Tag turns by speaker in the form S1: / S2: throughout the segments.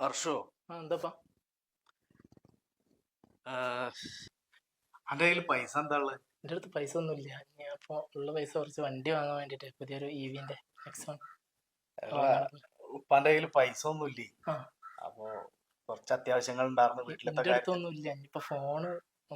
S1: ഹർഷോ
S2: ആ എന്താപ്പാ?
S1: അന്റെ കയ്യിൽ പൈസ എന്താ ഉള്ളത്
S2: എന്റെ അടുത്ത് പൈസ ഒന്നുമില്ല ഞാൻ അപ്പൊ ഉള്ള പൈസ കുറച്ച് വണ്ടി വാങ്ങാൻ വേണ്ടിട്ട് പുതിയൊരു ഇ വിന്റെ എക്സ് വൺ
S1: ഉപ്പാന്റെ കയ്യിൽ പൈസ ഒന്നുമില്ലേ. അപ്പോ കുറച്ച് അത്യാവശ്യങ്ങൾ ഉണ്ടായിരുന്നു വീട്ടിലത്തെ
S2: അടുത്തൊന്നുമില്ല ഇനിയിപ്പോൾ ഫോണ്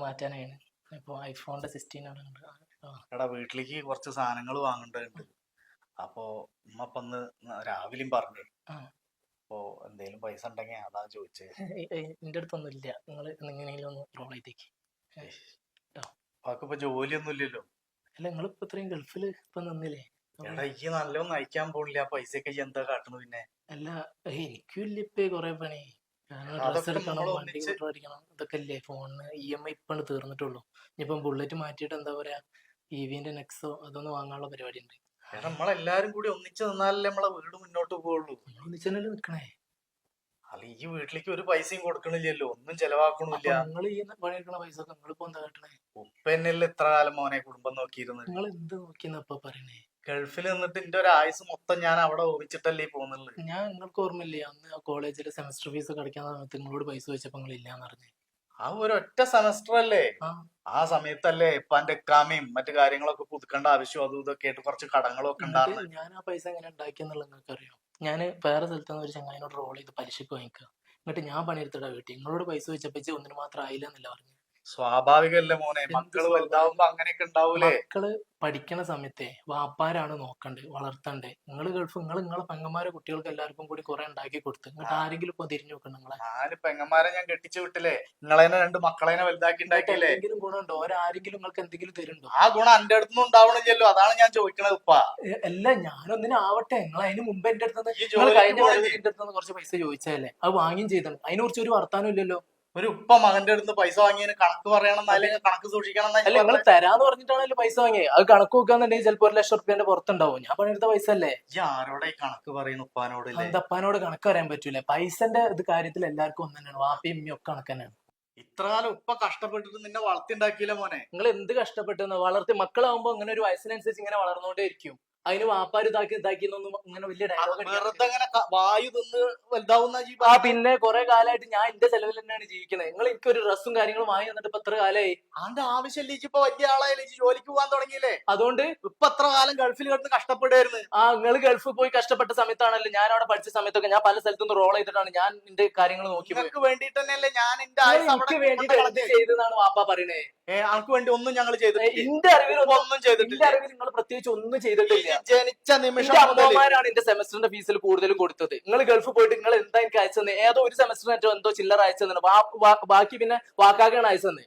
S2: മാറ്റാനാണ്. ഇപ്പൊ ഐഫോണിന്റെ സിക്സ്റ്റീൻ അവിടെ
S1: എടാ വീട്ടിലേക്ക് കുറച്ച് സാധനങ്ങൾ വാങ്ങേണ്ടതുണ്ട്. അപ്പോ ഉമ്മ ഇപ്പൊ രാവിലെയും പറഞ്ഞു.
S2: ആ.
S1: അപ്പോ എന്തെങ്കിലും പൈസ ഉണ്ടെങ്കിൽ അതാ ചോദിച്ചത്
S2: എന്റെ അടുത്തൊന്നുമില്ല നിങ്ങൾ എങ്ങനെയെങ്കിലും ഒന്ന് റോൾ ചെയ്തേക്ക്.
S1: അപ്പൊ ജോലിയൊന്നും ഇല്ലല്ലോ.
S2: അല്ല നിങ്ങളിപ്പോ ഇത്രയും ഗൾഫിൽ ഇപ്പൊ നിന്നില്ലേ?
S1: എടാ ഈ നല്ലൊന്നും അയക്കാൻ പോണില്ല? പൈസ ഒക്കെ എന്താ കാട്ടണു പിന്നെ?
S2: അല്ല എനിക്കും ഇല്ല ഇപ്പൊ കൊറേ പണി. ഇതൊക്കെ അല്ലേ ഫോണിന് ഇ എം ഐ ഇപ്പാണ് തീർന്നിട്ടുള്ളൂ. ഇനിയിപ്പം ബുള്ളറ്റ് മാറ്റിയിട്ട് എന്താ പറയാ ഇവിന്റെ വിന്റെ നെക്സോ അതൊന്നും വാങ്ങാനുള്ള പരിപാടി ഉണ്ട്
S1: നമ്മളെല്ലാരും കൂടി ഒന്നിച്ചു നിന്നാലല്ലേ നമ്മളെ വീട് മുന്നോട്ട് പോവുള്ളൂ.
S2: ഒന്നിച്ചല്ലേ നിക്കണേ?
S1: അല്ല ഈ വീട്ടിലേക്ക് ഒരു പൈസയും കൊടുക്കണില്ലല്ലോ. ഒന്നും ചെലവാക്കണില്ല
S2: നിങ്ങൾ ഈ പണിയെടുക്കണ പൈസ നിങ്ങളിപ്പോ എന്താ കാട്ടണേ?
S1: ഉപ്പ എന്നല്ലേ ഇത്ര കാലം മോനെ കുടുംബം നോക്കിയിരുന്നത്?
S2: നിങ്ങൾ എന്ത് നോക്കിയെന്നാ ഇപ്പൊ പറയണേ?
S1: ഗൾഫിൽ നിന്നിട്ട് എന്റെ ഒരു ആയുസ് മൊത്തം ഞാൻ അവിടെ ഓപിച്ചിട്ടല്ലേ പോകുന്നുള്ളു.
S2: ഞാൻ നിങ്ങൾക്ക് ഓർമ്മയില്ലേ അന്ന് ആ കോളേജിലെ സെമസ്റ്റർ ഫീസ് അടയ്ക്കാൻ സമയത്ത് നിങ്ങളോട് പൈസ വെച്ചപ്പോ നിങ്ങൾ ഇല്ലാന്ന് പറഞ്ഞു.
S1: ആ ഒരു ഒറ്റ സെമസ്റ്റർ അല്ലേ?
S2: ആ.
S1: സമയത്തല്ലേ ഇപ്പാന്റെ എക്കാമയും മറ്റു കാര്യങ്ങളൊക്കെ പുതുക്കേണ്ട ആവശ്യം അതും ഇതൊക്കെ ആയിട്ട് കുറച്ച്
S2: കടങ്ങളൊക്കെ
S1: ഉണ്ടായിരുന്നു
S2: ഞാൻ ആ പൈസ എങ്ങനെ ഉണ്ടാക്കിയെന്നുള്ളത് നിങ്ങൾക്ക് അറിയാം ഞാൻ വേറെ സ്ഥലത്ത് നിന്ന് ഒരു ചങ്ങായിനോട് റോൾ ചെയ്ത് പലിശക്ക് വാങ്ങിക്കുക എന്നിട്ട് ഞാൻ പണിയെടുത്തിടാ വീട്ടിൽ. നിങ്ങളോട് പൈസ വെച്ചപ്പോ ഒന്നിനു മാത്രം ആയില്ല എന്നല്ല പറഞ്ഞു.
S1: സ്വാഭാവികല്ലേ മോനെ?
S2: മക്കൾ?
S1: വലുതാവുമ്പോ അങ്ങനെയൊക്കെ ഉണ്ടാവൂലേ?
S2: മക്കൾ പഠിക്കണ സമയത്തെ വാപ്പാരാണ് നോക്കണ്ടേ വളർത്തണ്ടേ. നിങ്ങൾ ഗൾഫ് നിങ്ങൾ നിങ്ങളെ പെങ്ങന്മാരെ കുട്ടികൾക്ക് എല്ലാവർക്കും കൂടി കുറെ ഉണ്ടാക്കി കൊടുത്ത് എന്നിട്ട് ആരെങ്കിലും ഇപ്പൊ തിരിഞ്ഞു നോക്കണം നിങ്ങളെ.
S1: നാല് പെങ്ങന്മാരെ ഞാൻ കെട്ടിച്ചു വിട്ടില്ലേ? നിങ്ങളെ രണ്ട് മക്കളെ വലുതാക്കി ഉണ്ടാക്കിയല്ലേ?
S2: എന്തെങ്കിലും ഗുണമുണ്ടോ? ഒരാരെങ്കിലും നിങ്ങൾക്ക് എന്തെങ്കിലും തരുന്നുണ്ടോ?
S1: ആ ഗുണം എന്റെ അടുത്തൊന്നും ഉണ്ടാവണമെങ്കിലോ അതാണ് ഞാൻ ചോദിക്കണത്
S2: ഇപ്പ. അല്ല ഞാനൊന്നിനും ആവട്ടെ. നിങ്ങൾ അതിന് മുമ്പ് എന്റെ അടുത്ത് കഴിഞ്ഞ? എന്റെ അടുത്ത് കുറച്ച് പൈസ ചോദിച്ചാലേ അത് വാങ്ങിയും ചെയ്തു അതിനെ കുറിച്ച് ഒരു വർത്താനം ഇല്ലല്ലോ.
S1: ഒരു ഉപ്പ മകന്റെ അടുത്ത് പൈസ വാങ്ങിയതിന് കണക്ക് പറയണം അല്ലെങ്കിൽ കണക്ക് സൂക്ഷിക്കണം
S2: അല്ല നിങ്ങൾ തരാന്ന് പറഞ്ഞിട്ടാണല്ലോ പൈസ വാങ്ങിയത് അത് കണക്ക് നോക്കാന്നുണ്ടെങ്കിൽ ചിലപ്പോ ഒരു ലക്ഷം റുപ്യന്റെ പുറത്തുണ്ടാവും. ഞാൻ പണിയെടുത്ത പൈസ അല്ലേ?
S1: ഈ ആരോടെ ഈ കണക്ക് പറയുന്ന ഉപ്പാനോട്
S2: ഉപ്പാനോട് കണക്ക് പറയാൻ പറ്റൂല. പൈസന്റെ ഇത് കാര്യത്തിൽ എല്ലാവർക്കും ഒന്ന് തന്നെയാണ് വാപ്പയും ഒക്കെ കണക്ക് തന്നെയാണ്.
S1: ഇത്ര കാലം ഉപ്പ കഷ്ടപ്പെട്ടിട്ട് നിന്നെ വളർത്തിണ്ടാക്കിയില്ല മോനെ?
S2: നിങ്ങൾ എന്ത് കഷ്ടപ്പെട്ടെന്ന്? വളർത്തി മക്കളാവുമ്പോ അങ്ങനെ ഒരു വയസ്സിനനുസരിച്ച് ഇങ്ങനെ വളർന്നുകൊണ്ടേ ഇരിക്കും അതിന് വാപ്പാര് ഇതാക്കി ഇതാക്കി അങ്ങനെ വലിയ ഡയലോഗ്
S1: വെറുതെ അങ്ങനെ ക- വായു തിന്ന് വലുതാവുന്ന
S2: ആ പിന്നെ കുറെ കാലമായിട്ട് ഞാൻ എന്റെ ചെലവിൽ തന്നെയാണ് ജീവിക്കുന്നത്. നിങ്ങൾ എനിക്ക് ഒരു ഡ്രസ്സും കാര്യങ്ങളും വാങ്ങി തന്നിട്ട് ഇപ്പൊ എത്ര കാലായി.
S1: അതിന്റെ ആവശ്യമില്ല ഇജ്ജ് ഇപ്പൊ വലിയ ആളായാലും ഇജ്ജ് ജോലിക്ക് പോകാൻ തുടങ്ങിയില്ലേ?
S2: അതുകൊണ്ട്
S1: ഇപ്പൊ എത്ര കാലം ഗൾഫിൽ കിടന്ന് കഷ്ടപ്പെടുമായിരുന്നു
S2: ആ നിങ്ങൾ ഗൾഫിൽ പോയി കഷ്ടപ്പെട്ട സമയത്താണല്ലോ ഞാൻ അവിടെ പഠിച്ച സമയത്തൊക്കെ ഞാൻ പല സ്ഥലത്തുനിന്ന് റോൾ ചെയ്തിട്ടാണ് ഞാൻ എന്റെ കാര്യങ്ങൾ നോക്കി പോയത്.
S1: നിങ്ങൾക്ക് വേണ്ടിട്ട് തന്നെയല്ലേ ഞാൻ എന്റെ ആയുസ് അവിടെ
S2: വേണ്ടിട്ട് എന്ത്. ചെയ്തെന്നാണ് വാപ്പ പറയണേ?
S1: വേണ്ടി ഒന്നും ഞങ്ങൾ ചെയ്തിട്ടില്ല.
S2: എന്റെ അറിവിൽ ഒന്നും
S1: ചെയ്തിട്ടില്ല.
S2: അറിവിൽ നിങ്ങൾ പ്രത്യേകിച്ച് ഒന്നും ചെയ്തിട്ടില്ല.
S1: ജനിച്ച നിമിഷം
S2: അമ്മമാരാണ് എന്റെ സെമസ്റ്ററിന്റെ ഫീസിൽ കൂടുതലും കൊടുത്തത്. നിങ്ങൾ ഗൾഫ് പോയിട്ട് നിങ്ങൾ എന്താ എനിക്ക് അയച്ചത് ഏതോ ഒരു സെമസ്റ്ററിന് എന്തോ ചില്ലറ അയച്ചെന്നു ബാക്കി പിന്നെ വാക്കാക്കാണ് അയച്ചത്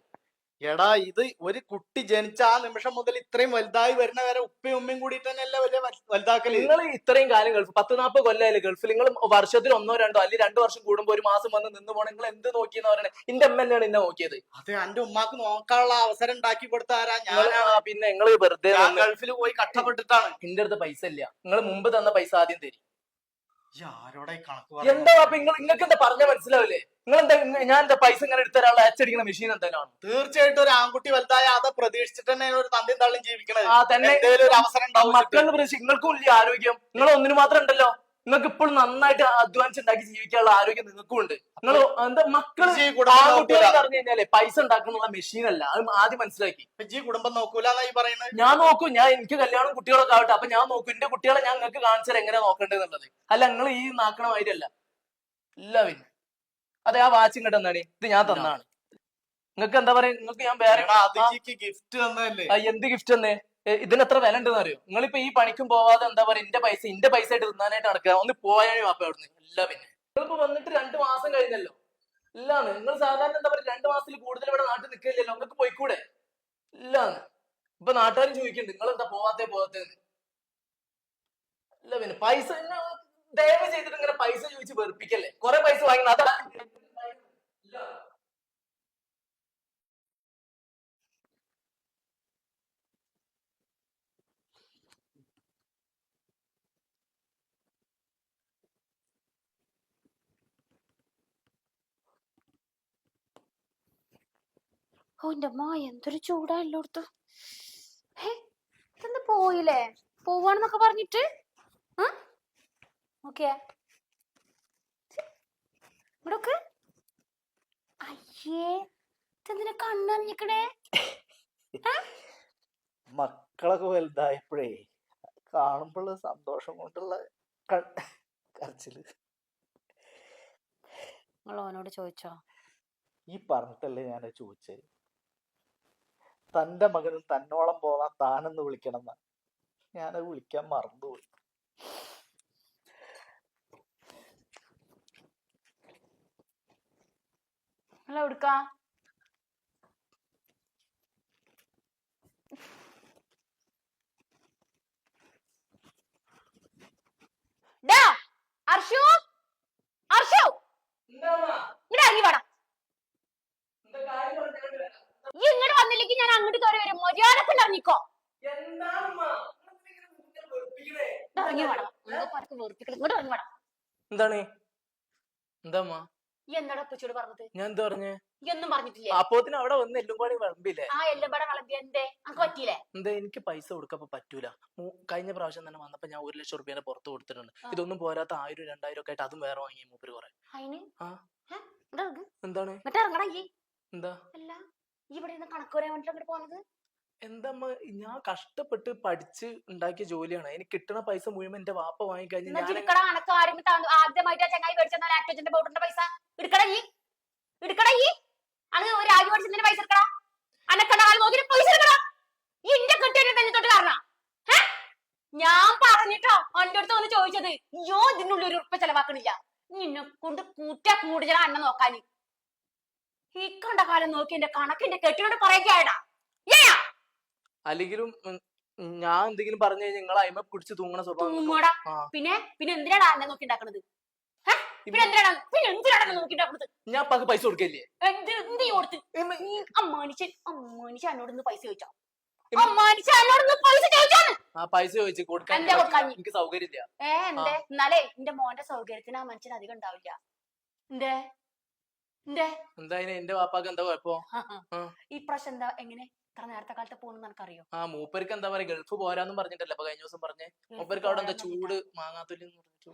S1: എടാ ഇത് ഒരു കുട്ടി ജനിച്ച ആ നിമിഷം മുതൽ ഇത്രയും വലുതായി വരുന്ന വരെ ഉപ്പയും ഉമ്മയും കൂടിയിട്ട് തന്നെയല്ലേ വലിയ വലുതാക്കൽ വലുതാക്കൽ?
S2: നിങ്ങൾ ഇത്രയും കാലം ഗൾഫ് പത്ത് നാൽപ്പത് കൊല്ലായി ഗൾഫിൽ നിങ്ങൾ വർഷത്തിൽ ഒന്നോ രണ്ടോ അല്ലെങ്കിൽ രണ്ടു വർഷം കൂടുമ്പോൾ ഒരു മാസം വന്ന് നിന്ന് പോകണം നിങ്ങൾ എന്ത് നോക്കിയെന്ന് പറയണേ? എന്റെ അമ്മ തന്നെയാണ് എന്നെ നോക്കിയത്.
S1: അതെ എന്റെ ഉമ്മാക്ക് നോക്കാനുള്ള അവസരം ഉണ്ടാക്കി കൊടുത്ത ആരാ?
S2: നിങ്ങൾ
S1: ഞാനാണ്.
S2: പിന്നെ നിങ്ങൾ വെറുതെ
S1: ഗൾഫിൽ പോയി കഷ്ടപ്പെട്ടിട്ടാണ്.
S2: എന്റെ അടുത്ത് പൈസ ഇല്ല. നിങ്ങൾ മുമ്പ് തന്ന പൈസ ആദ്യം തരും
S1: ഈ ആരോടാ ഈ കണക്ക്
S2: എന്താ? അപ്പൊ നിങ്ങൾ നിങ്ങൾക്ക് എന്താ പറഞ്ഞ മനസ്സിലാവില്ലേ? നിങ്ങൾ എന്താ ഞാൻ എന്താ പൈസ ഇങ്ങനെ എടുത്തരാനുള്ള അച്ചടിക്കുന്ന മെഷീൻ എന്തായാലും
S1: തീർച്ചയായിട്ടും ഒരു ആൺകുട്ടി വലുതായ അത് പ്രതീക്ഷിച്ചിട്ട് തന്നെ ഒരു തന്റെയും തള്ളും ജീവിക്കണത്.
S2: ആ തന്നെ.
S1: ഒരു അവസരം ഉണ്ടാവും
S2: മക്കളെന്ന് പ്രതീക്ഷിച്ച് നിങ്ങൾക്കും ഇല്ല ആരോഗ്യം. നിങ്ങൾ ഒന്നിനു മാത്രം ഉണ്ടല്ലോ. നിങ്ങൾക്ക് ഇപ്പോഴും നന്നായിട്ട് അധ്വാനിച്ചുണ്ടാക്കി ജീവിക്കാനുള്ള ആരോഗ്യം നിങ്ങൾക്കും ഉണ്ട് നിങ്ങൾ എന്താ
S1: മക്കൾ കുടുംബം
S2: പറഞ്ഞു കഴിഞ്ഞാലേ പൈസ ഉണ്ടാക്കുന്ന മെഷീൻ അല്ല. അത് ആദ്യം മനസ്സിലാക്കി.
S1: കുടുംബം നോക്കൂല എന്നാ ഈ പറയുന്നത്
S2: ഞാൻ നോക്കും ഞാൻ എനിക്ക് കല്യാണം കുട്ടികളൊക്കെ ആവട്ടെ. അപ്പൊ ഞാൻ നോക്കും എന്റെ കുട്ടികളെ ഞാൻ നിങ്ങൾക്ക് കാണിച്ചാൽ എങ്ങനെ നോക്കേണ്ടതെന്നുള്ളത്. അല്ല നിങ്ങൾ ഈ നാക്കണ മാതിരിയല്ല ഇല്ല പിന്നെ. അതെ ആ വാച്ച് ഇങ്ങോട്ട് എന്താണ് ഇത് ഞാൻ തന്നാണ്. നിങ്ങൾക്ക് എന്താ പറയാ? നിങ്ങൾക്ക് ഞാൻ വേറെ
S1: ഗിഫ്റ്റ്
S2: എന്ത് ഗിഫ്റ്റ് തന്നെ? ഇതിന് എത്ര വില ഉണ്ടെന്ന് അറിയോ? നിങ്ങളിപ്പോ ഈ പണിക്കും പോവാതെ എന്താ പറയുക എന്റെ പൈസ എന്റെ പൈസ ആയിട്ട് തിന്നാനായിട്ട് നടക്കുക. ഒന്ന് പോയാലും വാപ്പ അവിടുന്ന്. ഇല്ല പിന്നെ. നിങ്ങളിപ്പോ വന്നിട്ട് രണ്ടു മാസം കഴിഞ്ഞല്ലോ. ഇല്ലാന്ന്. നിങ്ങൾ സാധാരണ എന്താ പറയുക രണ്ടു മാസത്തിൽ കൂടുതൽ ഇവിടെ നാട്ടിൽ നിൽക്കില്ലല്ലോ. നിങ്ങൾക്ക് പോയിക്കൂടെ? ഇല്ലാന്ന്. ഇപ്പൊ നാട്ടുകാരും ചോദിക്കുന്നുണ്ട് നിങ്ങൾ എന്താ പോവാത്തേ പോവാത്തേ ഇല്ല പിന്നെ. പൈസ ദയവ് ചെയ്തിട്ട് ഇങ്ങനെ പൈസ ചോദിച്ച് വെറുപ്പിക്കല്ലേ? കുറെ പൈസ വാങ്ങി അതാ.
S3: ഓ എന്റെ അമ്മ എന്തൊരു ചൂടാ എല്ലായിടത്തും. ഇതെന്താ പോയില്ലേ? പോവാണെന്നൊക്കെ പറഞ്ഞിട്ട്? ആ? നോക്കിയേ ഇവിടൊക്കെ അയ്യേ ഇതെന്തിനാ കണ്ണറിഞ്ഞിക്കണേ
S1: മക്കളൊക്കെ വലുതായപ്പോഴേ കാണുമ്പോഴുള്ള സന്തോഷം കൊണ്ടുള്ള കരച്ചിൽ.
S3: നിങ്ങൾ ഓനോട് ചോദിച്ചോ?
S1: ഈ പറഞ്ഞിട്ടല്ലേ ഞാൻ ചോദിച്ചത്. തന്റെ മകനും തന്നോളം പോകാൻ താനെന്ന് വിളിക്കണം എന്നാണ് ഞാനത് വിളിക്കാൻ മറന്നുപോയി.
S3: ഹലോ എടുക്ക ഡാ, അർഷു അർഷു ഇങ്ങട് ഇറങ്ങി വാടാ ഈ ഇങ്ങോട്ട് വന്നില്ലെങ്കിൽ ഞാൻ അങ്ങോട്ട് കയറി വരും മര്യാദയ്ക്ക് ഇറങ്ങിക്കോ ഇറങ്ങി പരക്ക് ഇങ്ങോട്ട് ഇറങ്ങി വാടാ.
S2: എന്താണ്? എന്താ
S3: ഈ എന്താടാ പറഞ്ഞത്?
S2: ഞാൻ എന്താ പറഞ്ഞേ?
S3: ഒന്നും പറഞ്ഞിട്ടില്ലേ?
S2: അപ്പോത്തിന് അവിടെ വന്ന് എല്ലും കൂടി വിളമ്പില്ലേ?
S3: ആ എല്ലും പടം വിളമ്പി. എന്തേ? നമുക്ക് പറ്റിയില്ലേ
S2: എന്താ എനിക്ക് പൈസ കൊടുക്കപ്പോ പറ്റൂല. കഴിഞ്ഞ പ്രാവശ്യം തന്നെ വന്നപ്പോ ഞാൻ ഒരു ലക്ഷം റുപ്യേനെ പുറത്ത് കൊടുത്തിട്ടുണ്ട്. ഇതൊന്നും പോരാത്ത ആയിരം രണ്ടായിരം ഒക്കെ ആയിട്ട് അതും വേറെ വാങ്ങി മൂപ്പര് കുറെ? എന്താണ്? എന്താ?
S3: ഇവിടെ കണക്ക് പറയാൻ വേണ്ടിട്ട് അങ്ങോട്ട് പോകുന്നത്
S2: എന്താ ഞാൻ കഷ്ടപ്പെട്ട് പഠിച്ച് ഉണ്ടാക്കിയ ജോലിയാണ്. എനിക്ക് കിട്ടണ പൈസ മുഴുവൻ എന്റെ വാപ്പ വാങ്ങിക്കഴിഞ്ഞ് ഞാൻ
S3: ആദ്യമായിട്ട് ചങ്ങായി മേടിച്ച ലാക്ടോജന്റെ പൗഡറിന്റെ പൈസ? എടുക്കട ഈ എടുക്കട ഈ ഒരു മേടിച്ചതിന്റെ പൈസ എടുക്കടാ. നോക്കി പൈസ എടുക്കടാ. ഈ കാരണം ഞാൻ പറഞ്ഞിട്ടോ എന്റെ അടുത്ത് വന്ന് ചോദിച്ചത്. യോ ഇതിനുള്ളിൽ ഒരു ഉറപ്പ് ചെലവാക്കണില്ല. നിന്നെ കൊണ്ട് കൂറ്റ കൂടുതല അന്ന നോക്കാന്. ഈ കണ്ട കാലം നോക്കി എന്റെ കണക്കിന്റെ കെട്ടിനോട് പറയൊക്കെയാടാ ഏയാ!
S2: അല്ലെങ്കിലും ഞാൻ എന്തെങ്കിലും പറഞ്ഞു കഴിഞ്ഞാൽ നിങ്ങൾ അയിമ പിടിച്ച് തൂങ്ങണ സ്വഭാവം നിങ്ങൾക്ക്
S3: തൂങ്ങോടാ.
S2: ആ.
S3: പിന്നെ പിന്നെ എന്തിനാണ് അന്നെ നോക്കി ഉണ്ടാക്കണത് ഹെ? പിന്നെ നോക്കി ഉണ്ടാക്കണത്
S2: ഞാൻ പക്ക് പൈസ കൊടുക്കില്ലേ
S3: എന്ത് എന്ത് ഈ കൊടുത്ത് നീ അമ്മാനിച്ചൻ അമ്മാനിച്ച എന്നോട് ഇന്ന് പൈസ ചോദിച്ചോ?
S2: ഇമ്മ-
S3: അമ്മാനിച്ച എന്നോട് ഇന്ന് പൈസ ചോദിച്ചോന്ന്?
S2: ആ പൈസ ചോദിച്ചു കൊടുക്കാൻ
S3: എന്താ കൊടുക്കാൻ?
S2: എനിക്ക് സൗകര്യമില്ല.
S3: ഏ എന്തേ? എന്നാലേ എന്റെ മോന്റെ സൗകര്യത്തിന് ആ മനുഷ്യൻ അധികം ഉണ്ടാവില്ല. എന്തേ? എന്തേ?
S2: എന്തായാലും എന്റെ വാപ്പാക്ക് എന്താ കുഴപ്പം? ആ.
S3: ഈ പ്രാവശ്യം എന്താ? എങ്ങനെ? ഇത്ര നേരത്തെ കാലത്ത് പോണെന്ന് എനിക്കറിയോ?
S2: ആ മൂപ്പർക്ക് എന്താ പറയാ ഗൾഫ് പോരാന്നും പറഞ്ഞിട്ടല്ലേ അപ്പൊ കഴിഞ്ഞ ദിവസം പറഞ്ഞേ? മൂപ്പർക്ക് അവിടെ എന്താ ചൂട് മാങ്ങാത്തൊല്ലി പറഞ്ഞിട്ട്.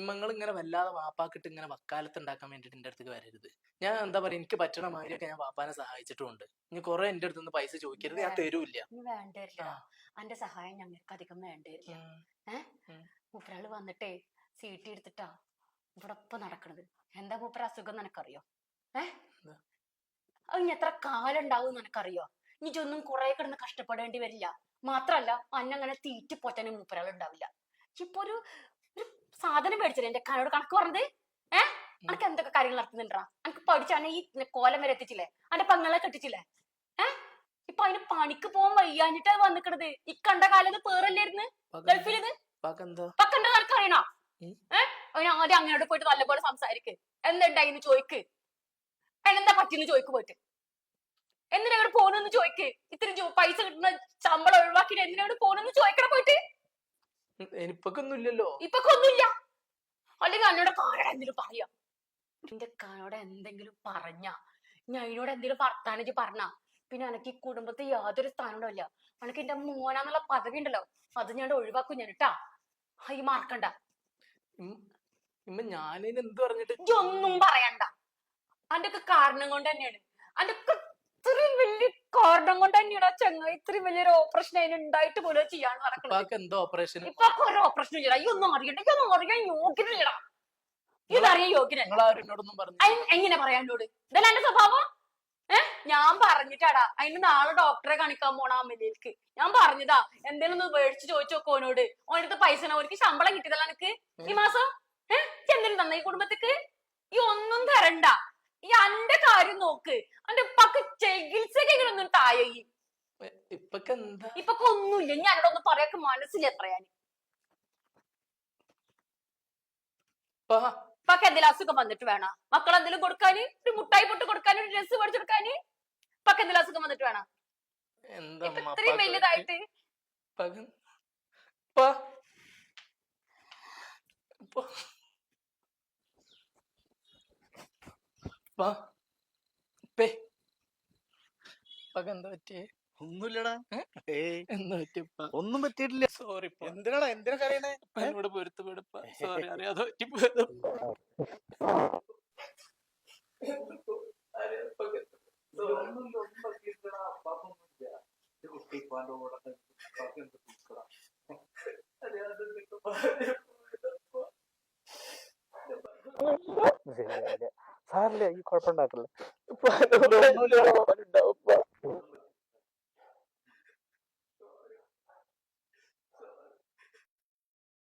S2: നിങ്ങൾ ഇങ്ങനെ വല്ലാതെ വാപ്പാക്കിട്ട് ഇങ്ങനെ വക്കാലത്ത് ഉണ്ടാക്കാൻ വേണ്ടിട്ട് എന്റെ അടുത്തേക്ക് വരരുത്. ഞാൻ എന്താ പറയാ എനിക്ക് പറ്റണ മാതിരിയൊക്കെ ഞാൻ വാപ്പാനെ സഹായിച്ചിട്ടുണ്ട്. ഇനി കുറെ എന്റെ അടുത്ത് നിന്ന് പൈസ ചോദിക്കരുത് ഞാൻ തരൂല്ല.
S3: ഇനി വേണ്ട വരില്ല അന്റെ സഹായം ഞങ്ങൾക്ക് അധികം വേണ്ടേ വരില്ല
S2: ഉം.
S3: മൂപ്പരാൾ വന്നിട്ടേ സീറ്റ് എടുത്തിട്ടാ ഇവിടെ ഇപ്പൊ നടക്കണത്. എന്താ മൂപ്പര അസുഖം നിനക്കറിയോ ഏ?
S2: എന്താ?
S3: അത് ഇനി എത്ര കാലം ഉണ്ടാവും നിനക്കറിയോ? ഇനി ഇതൊന്നും കുറെ കിടന്ന് കഷ്ടപ്പെടേണ്ടി വരില്ല. മാത്രല്ല അന്നങ്ങനെ തീറ്റി പോറ്റാനും മൂപ്പരാൾ ഉണ്ടാവില്ല ഇപ്പൊ ഒരു ഒരു സാധനം മേടിച്ചില്ലേ എന്റെ കനോട് കണക്ക് പറഞ്ഞത്? ഏ? അനക്ക് എന്തൊക്കെ കാര്യങ്ങൾ നടത്തുന്നുണ്ടാ? അനക്ക് പഠിച്ചാണ് ഈ കോലം വരെ എത്തിച്ചില്ലേ? അന്റെ പങ്ങളെ കെട്ടിച്ചില്ലേ? ഏ? ഇപ്പൊ അതിന് പണിക്ക് പോകാൻ വയ്യാഞ്ഞിട്ടാ വന്നിക്കണത്. ഈ കണ്ട കാലത്ത് പേറല്ലായിരുന്നു
S2: ഗൾഫിലിത്?
S3: പക്കണ്ടോ കണക്ക് അറിയണോ. ഏഹ് ആദ്യം അങ്ങോട്ട് പോയിട്ട് നല്ലപോലെ സംസാരിക്ക്. എന്തുണ്ടായിന്ന് ചോദിക്ക് അതിനെന്താ പറ്റിന്ന് ചോദിക്ക് പോയിട്ട്. എന്തിനാ അങ്ങോട്ട് പോണെന്ന് ചോദിക്ക്? ഇത്രയും പൈസ കിട്ടുന്ന ശമ്പളം ഒഴിവാക്കിട്ട് എന്തിനാ അങ്ങോട്ട് പോണെന്ന് ചോദിക്കണ പോയിട്ട്? ഇപ്പൊക്കൊന്നുമില്ലല്ലോ ഇപ്പൊക്കൊന്നുമില്ല. അല്ലെങ്കിൽ എന്നോട് കാനോടെ എന്തെങ്കിലും പറയാ. എന്റെ കാനോടെ എന്തെങ്കിലും പറഞ്ഞ ഞാൻ അതിനോട് എന്തെങ്കിലും വർത്താനം പറഞ്ഞ പിന്നെ എനിക്ക് ഈ കുടുംബത്തിൽ യാതൊരു സ്ഥാനവും ഇല്ല എനിക്ക് എന്റെ മോനാന്നുള്ള പദവി ഉണ്ടല്ലോ അത് ഞാൻ ഒഴിവാക്കും ഞാൻ കേട്ടാ ഈ മറക്കണ്ട
S2: ഇമ്മ- എന്ത് പറഞ്ഞിട്ട്
S3: ഒന്നും പറയണ്ട. അന്റെ ഒക്കെ കാരണം കൊണ്ട് തന്നെയാണ്. അതിന്റെ ഒക്കെ ഇത്രയും വലിയ കാരണം കൊണ്ട് തന്നെയാണ് ആ ചങ്ങ ഇത്രയും വലിയൊരു ഓപ്പറേഷൻ അതിന് ഉണ്ടായിട്ട് പോലും ചെയ്യാൻ നടക്കുന്നത്.
S2: എന്തോ ഓപ്പറേഷൻ
S3: ഇപ്പൊ ഒരു ഓപ്പറേഷൻ അയ്യൊന്നും ഈ ഒന്നും അറിയണ്ട. ഈ ഒന്നും അറിയാൻ യോഗ്യനല്ലടാ
S2: എന്നോടൊന്നും പറഞ്ഞു
S3: എങ്ങനെ പറയാനോട് ഇതല്ല എന്റെ സ്വഭാവം? ഏ? ഞാൻ പറഞ്ഞിട്ടാടാ. അതിന് നാളെ ഡോക്ടറെ കാണിക്കാൻ പോണ അമ്മയിലേക്ക് ഞാൻ പറഞ്ഞതാ. എന്തേലും ഒന്ന് മേടിച്ച് ചോദിച്ചു നോക്കോ ഓനോട്. ഓനടുത്ത് പൈസ ഓനക്ക് ശമ്പളം കിട്ടിയതല്ല എനിക്ക് ഈ മാസം? ഏഹ് എന്തെങ്കിലും തന്ന ഈ കുടുംബത്തേക്ക്? ഈ ഒന്നും തരണ്ട. ഈ അന്റെ കാര്യം നോക്ക്. അന്റെ ഉപ്പാക്ക് ചികിത്സക്ക് തായി താഴെ
S2: ഇപ്പൊക്കെ എന്താ?
S3: ഇനി ഒന്നുമില്ല. ഞാനോട് ഒന്ന് പറയാക്ക് മനസ്സില്ല
S2: ഇപ്പാ,
S3: ഇപ്പൊക്കെ എന്തെങ്കിലും അസുഖം വന്നിട്ട് വേണം? മക്കൾ എന്തെങ്കിലും കൊടുക്കാന് ഒരു മുട്ടായി പൊട്ട് കൊടുക്കാന് ഒരു ഡ്രസ്സ് മേടിച്ചെടുക്കാന് ഇപ്പൊക്കെ എന്തെങ്കിലും അസുഖം വന്നിട്ട് വേണം? ഇപ്പൊ ഇത്രയും
S2: വലിയതായിട്ട്
S3: വലുതായിട്ട്.
S2: എന്താ പറ്റിയേ
S1: ഒന്നുമില്ലടാ
S2: പറ്റിയപ്പ
S1: ഒന്നും പറ്റിയിട്ടില്ല.
S2: സോറി
S1: എന്തിനാടാ എന്തിനാ കരയണേ?
S2: എന്നോട് പൊരുത്തപ്പെടുപ്പ സോറി അറിയാതെ പറ്റിപ്പോയത്.
S1: സാറില്ല ഈ കുഴപ്പമുണ്ടാക്കില്ല